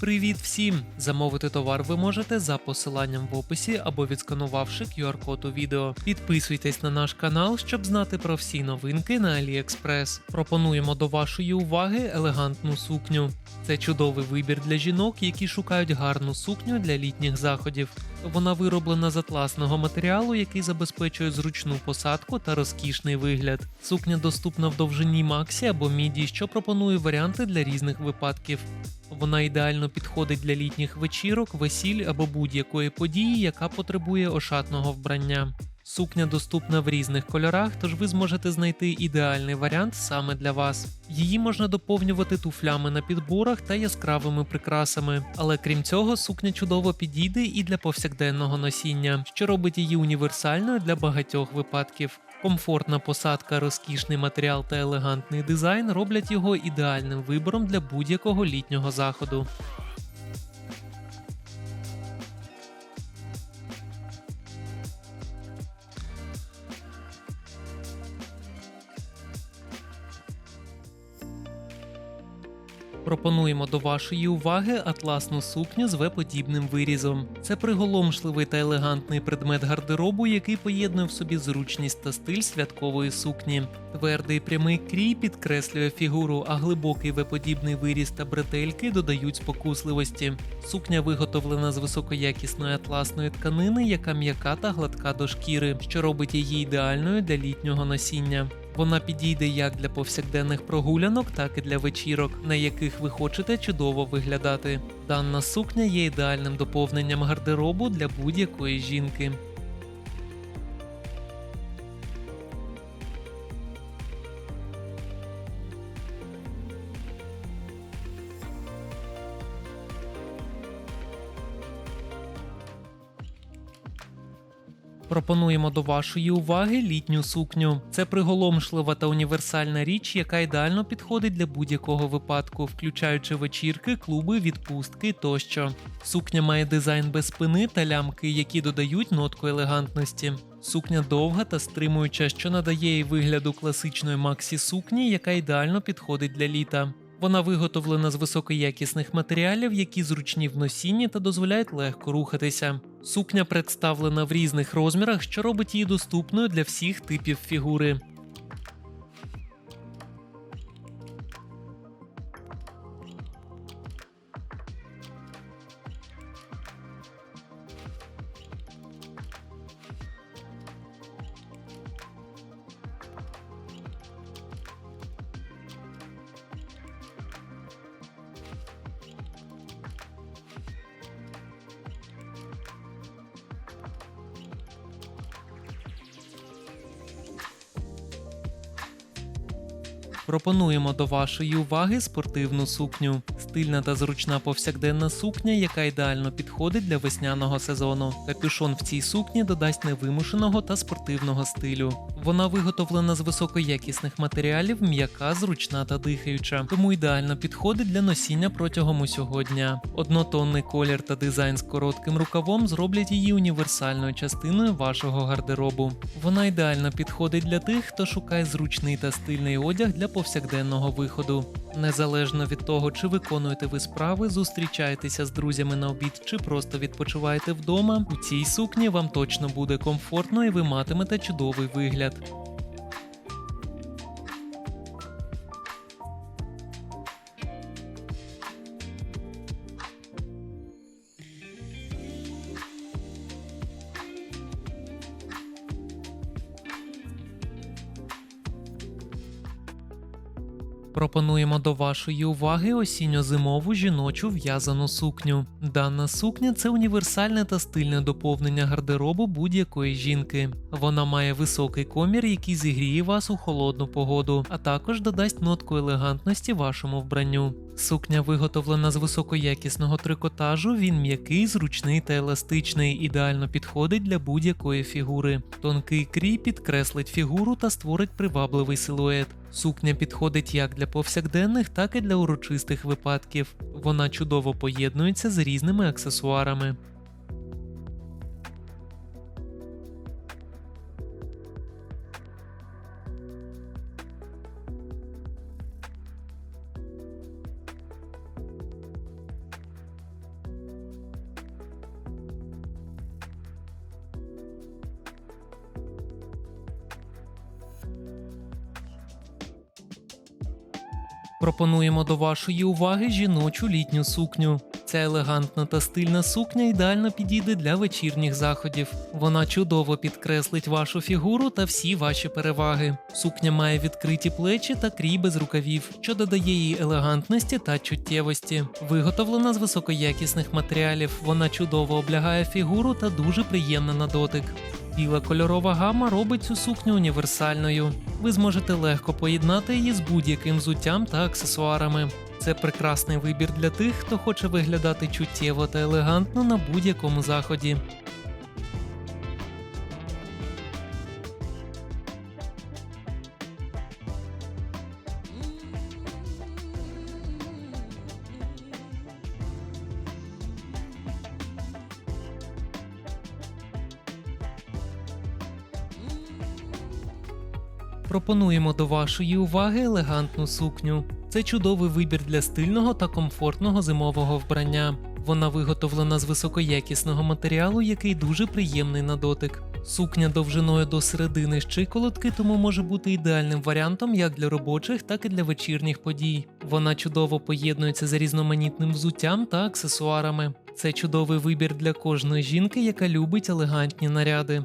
Привіт всім! Замовити товар ви можете за посиланням в описі або відсканувавши QR-код у відео. Підписуйтесь на наш канал, щоб знати про всі новинки на AliExpress. Пропонуємо до вашої уваги елегантну сукню. Це чудовий вибір для жінок, які шукають гарну сукню для літніх заходів. Вона вироблена з атласного матеріалу, який забезпечує зручну посадку та розкішний вигляд. Сукня доступна в довжині Максі або міді, що пропонує варіанти для різних випадків. Вона ідеально підходить для літніх вечірок, весіль або будь-якої події, яка потребує ошатного вбрання. Сукня доступна в різних кольорах, тож ви зможете знайти ідеальний варіант саме для вас. Її можна доповнювати туфлями на підборах та яскравими прикрасами, але крім цього, сукня чудово підійде і для повсякденного носіння, що робить її універсальною для багатьох випадків. Комфортна посадка, розкішний матеріал та елегантний дизайн роблять його ідеальним вибором для будь-якого літнього заходу. Пропонуємо до вашої уваги атласну сукню з В-подібним вирізом. Це приголомшливий та елегантний предмет гардеробу, який поєднує в собі зручність та стиль святкової сукні. Твердий прямий крій підкреслює фігуру, а глибокий В-подібний виріз та бретельки додають спокусливості. Сукня виготовлена з високоякісної атласної тканини, яка м'яка та гладка до шкіри, що робить її ідеальною для літнього носіння. Вона підійде як для повсякденних прогулянок, так і для вечірок, на яких ви хочете чудово виглядати. Дана сукня є ідеальним доповненням гардеробу для будь-якої жінки. Пропонуємо до вашої уваги літню сукню. Це приголомшлива та універсальна річ, яка ідеально підходить для будь-якого випадку, включаючи вечірки, клуби, відпустки тощо. Сукня має дизайн без спини та лямки, які додають нотку елегантності. Сукня довга та стримуюча, що надає їй вигляду класичної максі сукні, яка ідеально підходить для літа. Вона виготовлена з високоякісних матеріалів, які зручні в носінні та дозволяють легко рухатися. Сукня представлена в різних розмірах, що робить її доступною для всіх типів фігури. Пропонуємо до вашої уваги спортивну сукню. Стильна та зручна повсякденна сукня, яка ідеально підходить для весняного сезону. Капюшон в цій сукні додасть невимушеного та спортивного стилю. Вона виготовлена з високоякісних матеріалів, м'яка, зручна та дихаюча, тому ідеально підходить для носіння протягом усього дня. Однотонний колір та дизайн з коротким рукавом зроблять її універсальною частиною вашого гардеробу. Вона ідеально підходить для тих, хто шукає зручний та стильний одяг для повсякденного виходу. Незалежно від того, чи виконуєте ви справи, зустрічаєтеся з друзями на обід, чи просто відпочиваєте вдома, у цій сукні вам точно буде комфортно і ви матимете чудовий вигляд. up. Пропонуємо до вашої уваги осінньо-зимову жіночу в'язану сукню. Дана сукня це універсальне та стильне доповнення гардеробу будь-якої жінки. Вона має високий комір, який зігріє вас у холодну погоду, а також додасть нотку елегантності вашому вбранню. Сукня виготовлена з високоякісного трикотажу, він м'який, зручний та еластичний, ідеально підходить для будь-якої фігури. Тонкий крій підкреслить фігуру та створить привабливий силует. Сукня підходить як для повсякденних, так і для урочистих випадків. Вона чудово поєднується з різними аксесуарами. Пропонуємо до вашої уваги жіночу літню сукню. Ця елегантна та стильна сукня ідеально підійде для вечірніх заходів. Вона чудово підкреслить вашу фігуру та всі ваші переваги. Сукня має відкриті плечі та крій без рукавів, що додає їй елегантності та чуттєвості. Виготовлена з високоякісних матеріалів. Вона чудово облягає фігуру та дуже приємна на дотик. Біла кольорова гама робить цю сукню універсальною. Ви зможете легко поєднати її з будь-яким взуттям та аксесуарами. Це прекрасний вибір для тих, хто хоче виглядати чуттєво та елегантно на будь-якому заході. Пропонуємо до вашої уваги елегантну сукню. Це чудовий вибір для стильного та комфортного зимового вбрання. Вона виготовлена з високоякісного матеріалу, який дуже приємний на дотик. Сукня довжиною до середини щиколотки, тому може бути ідеальним варіантом як для робочих, так і для вечірніх подій. Вона чудово поєднується з різноманітним взуттям та аксесуарами. Це чудовий вибір для кожної жінки, яка любить елегантні наряди.